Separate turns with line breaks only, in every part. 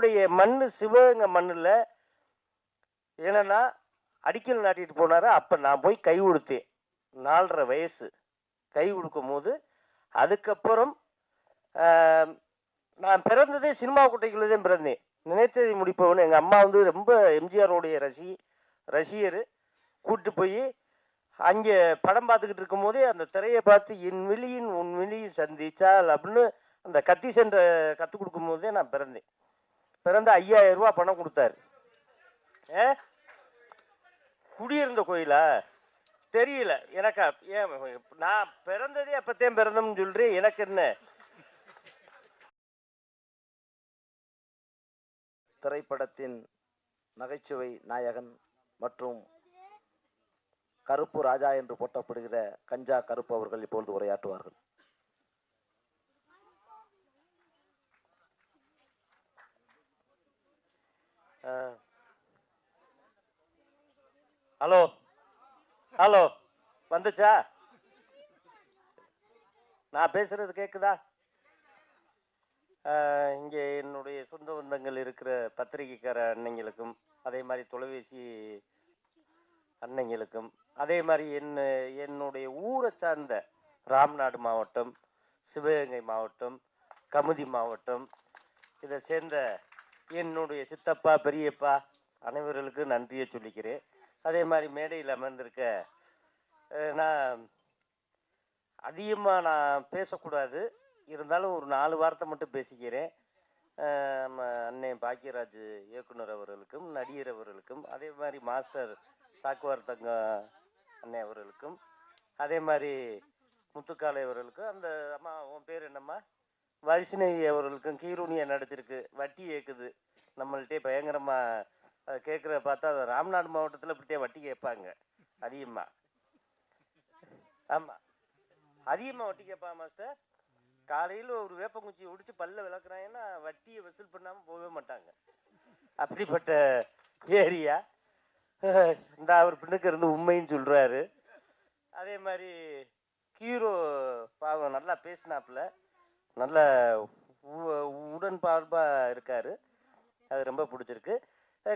அவருடைய மண்ணு சிவகங்கை மண்ணில் என்னன்னா அடிக்கல் நாட்டிட்டு போனார். அப்போ நான் போய் கை கொடுத்தேன் நாலரை வயசு. கை கொடுக்கும் போது அதுக்கப்புறம் நான் பிறந்ததே சினிமா குட்டைக்குள்ளே தான் பிறந்தேன். நினைத்ததை முடிப்பவன் எங்கள் அம்மா வந்து ரொம்ப எம்ஜிஆருடைய ரசி ரசிகர். கூப்பிட்டு போய் அங்கே படம் பார்த்துக்கிட்டு இருக்கும்போதே அந்த திரையை பார்த்து என் விழியின் உன் விழியை சந்திச்சால் அப்படின்னு அந்த கத்தி சென்ற கற்றுக் கொடுக்கும்போதே நான் பிறந்தேன். பிறந்த ஐயாயிரம் ரூபாய் பணம் கொடுத்தாரு. ஏ? குடியிருந்த கோயிலா? தெரியல. எனக்கா ஏன் நான் பிறந்ததே அப்பத்தேன் பிறந்தோம்னு சொல்றேன் எனக்கு என்ன?
திரைப்படத்தின் நகைச்சுவை நாயகன் மற்றும் கருப்பு ராஜா என்று போட்டப்படுகிற கஞ்சா கருப்பு அவர்கள் இப்பொழுது உரையாற்றுவார்கள்.
ஹலோ. ஹலோ. வந்துச்சா? நான் பேசுறது கேக்குதா? இங்கே என்னுடைய சொந்த பந்தங்கள் இருக்கிற பத்திரிகைக்கார அன்னைங்களுக்கும் அதே மாதிரி தொலைபேசி அன்னைங்களுக்கும் அதே மாதிரி என்ன என்னுடைய ஊரை சார்ந்த ராம்நாடு மாவட்டம் சிவகங்கை மாவட்டம் கமுதி மாவட்டம் இதை சேர்ந்த என்னுடைய சித்தப்பா பெரியப்பா அனைவர்களுக்கும் நன்றியை சொல்லிக்கிறேன். அதே மாதிரி மேடையில் அமர்ந்திருக்க நான் அதிகமாக நான் பேசக்கூடாது. இருந்தாலும் ஒரு நாலு வார்த்தை மட்டும் பேசிக்கிறேன். நம்ம அண்ணன் பாக்கியராஜ் இயக்குனர் அவர்களுக்கும் நடிகர் அவர்களுக்கும் அதே மாதிரி மாஸ்டர் சாக்குவார் தங்க அண்ணன் அவர்களுக்கும் அதே மாதிரி முத்துக்காலை அவர்களுக்கும். அந்த அம்மா உன் பேர் என்னம்மா? வைஷ்ணவி அவர்களுக்கும் கீரூனியா நடிச்சிருக்கு. வட்டி ஏற்குது நம்மள்கிட்டே பயங்கரமா அதை பார்த்தா அது ராம்நாடு மாவட்டத்தில் இப்படியே வட்டி கேட்பாங்க. அதிகமாக ஆமாம் அதிகமாக வட்டி கேட்பாங்க மாஸ்டர். காலையில் ஒரு வேப்பங்குச்சியை ஒடிச்சு பல்ல விளக்குறாங்கன்னா வட்டியை வசூல் பண்ணாமல் போகவே மாட்டாங்க. அப்படிப்பட்ட ஏரியா. இந்த அவர் பின்னுக்கு இருந்து உண்மைன்னு சொல்கிறாரு அதே மாதிரி ஹீரோ பாவம் நல்லா பேசினாப்புல. நல்ல உ- உடன்பார்பா இருக்காரு. அது ரொம்ப பிடிச்சிருக்கு.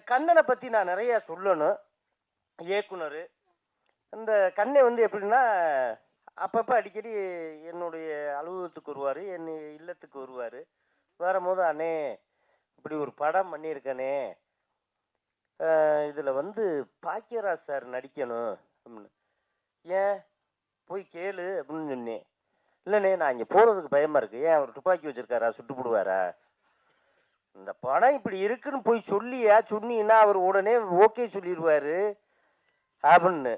கண்ணனை பற்றி நான் நிறைய சொல்லணும். இயக்குனர். இந்த கண்ணை வந்து எப்படின்னா அப்பப்போ அடிக்கடி என்னுடைய அலுவலகத்துக்கு வருவார் என் இல்லத்துக்கு வருவார். வரும்போது அண்ணே இப்படி ஒரு படம் பண்ணியிருக்கனே. இதில் வந்து பாக்கியராஜ் சார் நடிக்கணும். அப்படின்னு. ஏன்? போய் கேளு. அப்படின்னு சொன்னேன். இல்லைண்ணே நான் இங்கே போகிறதுக்கு பயமாக இருக்குது ஏன் அவர் துப்பாக்கி வச்சிருக்காரா? சுட்டு போடுவாரா? இந்த படம் இப்படி இருக்குன்னு போய் சொல்லியா? சொன்னீங்கன்னா அவர் உடனே ஓகே சொல்லிடுவார். அப்படின்னு.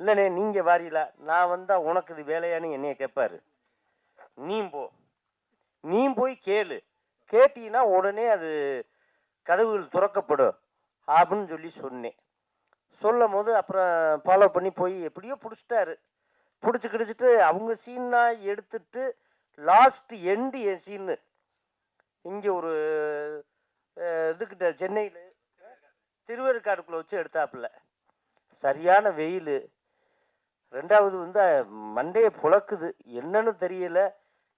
இல்லைண்ணே நீங்கள் வாரியில நான் வந்தால் உனக்கு இது வேலையான்னு என்னைய கேட்பாரு நீ போ. நீ போய் கேளு. கேட்டீங்கன்னா உடனே அது கதவுகள் துறக்கப்படும். அப்படின்னு சொல்லி சொன்னேன். சொல்லும் போது அப்புறம் ஃபாலோ பண்ணி போய் எப்படியோ பிடிச்சிட்டாரு. பிடிச்சி கிடிச்சிட்டு அவங்க சீனா எடுத்துட்டு லாஸ்ட் எண்டு என் சீனு இங்கே ஒரு இதுக்கிட்ட சென்னையில் திருவேற்காடுக்குள்ளே வச்சு எடுத்தாப்புல. சரியான வெயில். ரெண்டாவது வந்து மண்டையை புழக்குது. என்னன்னு தெரியல.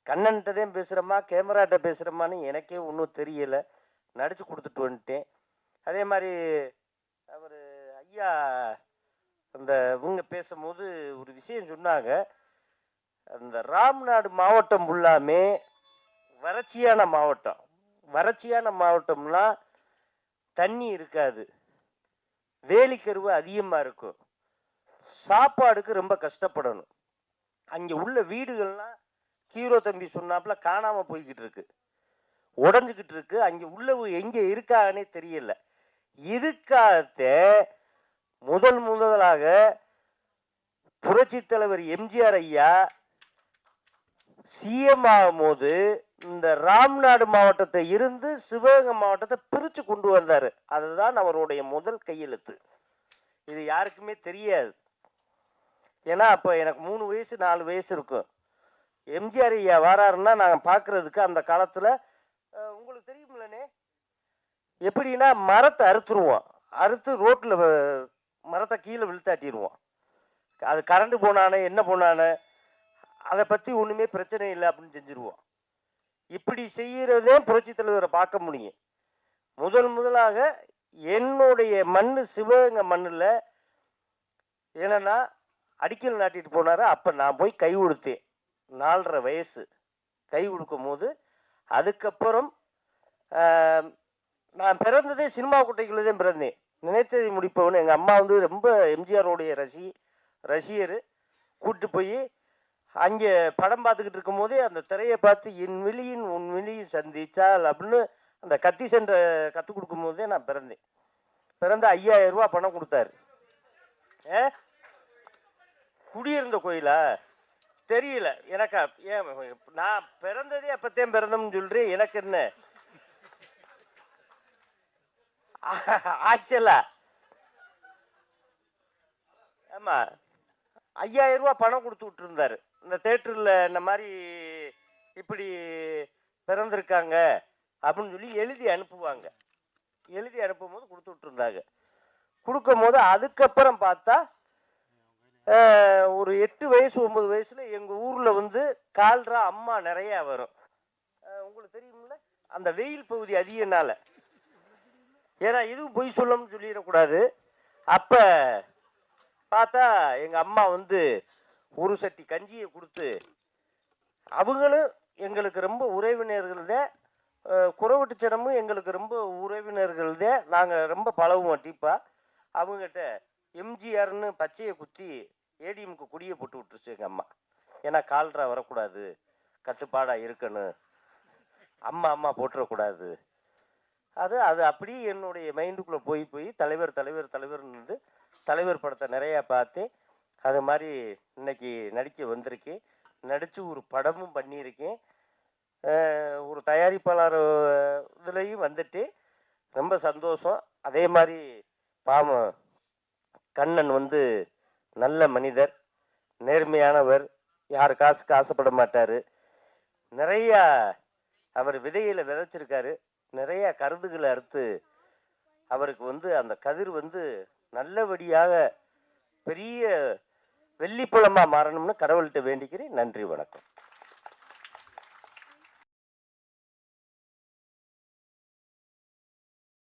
கண்ணன்கிட்ட பேசுகிறோமா கேமராட்ட பேசுகிறோமான்னு எனக்கே ஒன்றும் தெரியலை. நடிச்சு கொடுத்துட்டு வந்துட்டேன். அதே மாதிரி அவர் ஐயா அந்த இவங்க பேசும்போது ஒரு விஷயம் சொன்னாங்க. அந்த ராம்நாடு மாவட்டம் ஃபுல்லாமே வறட்சியான மாவட்டம். வறட்சியான மாவட்டம்லாம் தண்ணி இருக்காது. வேலிக்கருவு அதிகமாக இருக்கும். சாப்பாடுக்கு ரொம்ப கஷ்டப்படணும். அங்கே உள்ள வீடுகள்லாம் ஹீரோ தம்பி சொன்னாப்புல காணாமல் போய்கிட்டு இருக்கு. உடஞ்சிக்கிட்டு இருக்கு. அங்கே உள்ளவு எங்கே இருக்காங்கன்னே தெரியல. இதுக்காகத்தே முதல் முதலாக புரட்சி தலைவர் எம்ஜிஆர் ஐயா சிஎம் ஆகும்போது இந்த ராம்நாடு மாவட்டத்தை இருந்து சிவகங்கை மாவட்டத்தை பிரித்து கொண்டு வந்தார். அதுதான் அவருடைய முதல் கையெழுத்து. இது யாருக்குமே தெரியாது. ஏன்னா அப்போ எனக்கு மூணு வயசு நாலு வயசு இருக்கும். எம்ஜிஆர் ஐயா வராருன்னா நாங்கள் பார்க்குறதுக்கு அந்த காலத்தில் உங்களுக்கு தெரியுமில்லனே எப்படின்னா மரத்தை அறுத்துருவோம். அறுத்து ரோட்டில் மரத்தை கீழே விழுத்தாட்டிடுவோம். அது கரண்ட் போனானே என்ன போனானே அதை பற்றி ஒன்றுமே பிரச்சனை இல்லை அப்படின்னு செஞ்சுருவோம். இப்படி செய்கிறதே புரட்சி தலைவரை பார்க்க முடியும். முதல் முதலாக என்னுடைய மண்ணு சிவகங்கை மண்ணில் என்னன்னா அடிக்கல் நாட்டிட்டு போனார். அப்போ நான் போய் கை கொடுத்தேன் நாலரை வயசு. கை கொடுக்கும் போது அதுக்கப்புறம் நான் பிறந்ததே சினிமா குட்டைக்குள்ளே தான் பிறந்தேன். நினைத்ததை முடிப்பவன் எங்கள் அம்மா வந்து ரொம்ப எம்ஜிஆருடைய ரசி ரசிகர். கூப்பிட்டு போய் அங்கே படம் பார்த்துக்கிட்டு இருக்கும்போதே அந்த திரையை பார்த்து என் விழியின் உன் விழியை சந்திச்சால் அப்படின்னு அந்த கத்தி சென்ற கற்றுக் கொடுக்கும் போதே நான் பிறந்தேன். பிறந்த ஐயாயிரம் ரூபா பணம் கொடுத்தாரு. ஏ? குடியிருந்த கோயிலா? தெரியல. எனக்கா ஏன் நான் பிறந்ததே அப்பத்தேன் பிறந்தோம்னு சொல்கிறேன் எனக்கு என்ன? ஆக்சுவலா ஆமா. ஐயாயிரம் ரூபா பணம் கொடுத்து விட்டுருந்தாரு. இந்த தேட்டரில் இந்த மாதிரி இப்படி பிறந்திருக்காங்க அப்படின்னு சொல்லி எழுதி அனுப்புவாங்க. எழுதி அனுப்பும்போது கொடுத்து விட்டுருந்தாங்க. கொடுக்கும் போது அதுக்கப்புறம் பார்த்தா ஒரு எட்டு வயசு ஒன்பது வயசுல எங்க ஊர்ல வந்து கால்ரா அம்மா நிறைய வரும். உங்களுக்கு தெரியும்ல? அந்த வெயில் பகுதி அதிகனால. ஏன்னா இதுவும் பொய் சொல்லணும்னு சொல்லிடக்கூடாது. அப்போ பார்த்தா எங்கள் அம்மா வந்து ஒரு சட்டி கஞ்சியை கொடுத்து அவங்களும் எங்களுக்கு ரொம்ப உறவினர்கள் தான் குறவட்டு சிரமும் எங்களுக்கு ரொம்ப உறவினர்கள் தான் நாங்கள் ரொம்ப பழகுவோம் டீப்பா. அவங்ககிட்ட எம்ஜிஆர்னு பச்சையை குத்தி ஏடிஎம்க்கு குடியை போட்டு விட்டுருச்சு எங்கள் அம்மா. ஏன்னா கால்ரா வரக்கூடாது கட்டுப்பாடாக இருக்கணும். அம்மா அம்மா போட்டுறக்கூடாது. அது அது அப்படியே என்னுடைய மைண்டுக்குள்ளே போய் போய் தலைவர் தலைவர் தலைவர்னு தலைவர் படத்தை நிறையா பார்த்து அது மாதிரி இன்னைக்கு நடிக்க வந்திருக்கேன். நடித்து ஒரு படமும் பண்ணியிருக்கேன். ஒரு தயாரிப்பாளர் இதுலேயும் வந்துட்டு ரொம்ப சந்தோஷம். அதே மாதிரி பாவம் கண்ணன் வந்து நல்ல மனிதர் நேர்மையானவர். யார் காசுக்கு ஆசைப்பட மாட்டார். நிறையா அவர் விதையில் விதைச்சிருக்காரு. நிறைய கருதுகளை அறுத்து அவருக்கு வந்து அந்த கதிர் வந்து நல்லபடியாக பெரிய வெள்ளிப்பழமாக மாறணும்னு கடவுள்கிட்ட வேண்டிக்கிறேன். நன்றி வணக்கம்.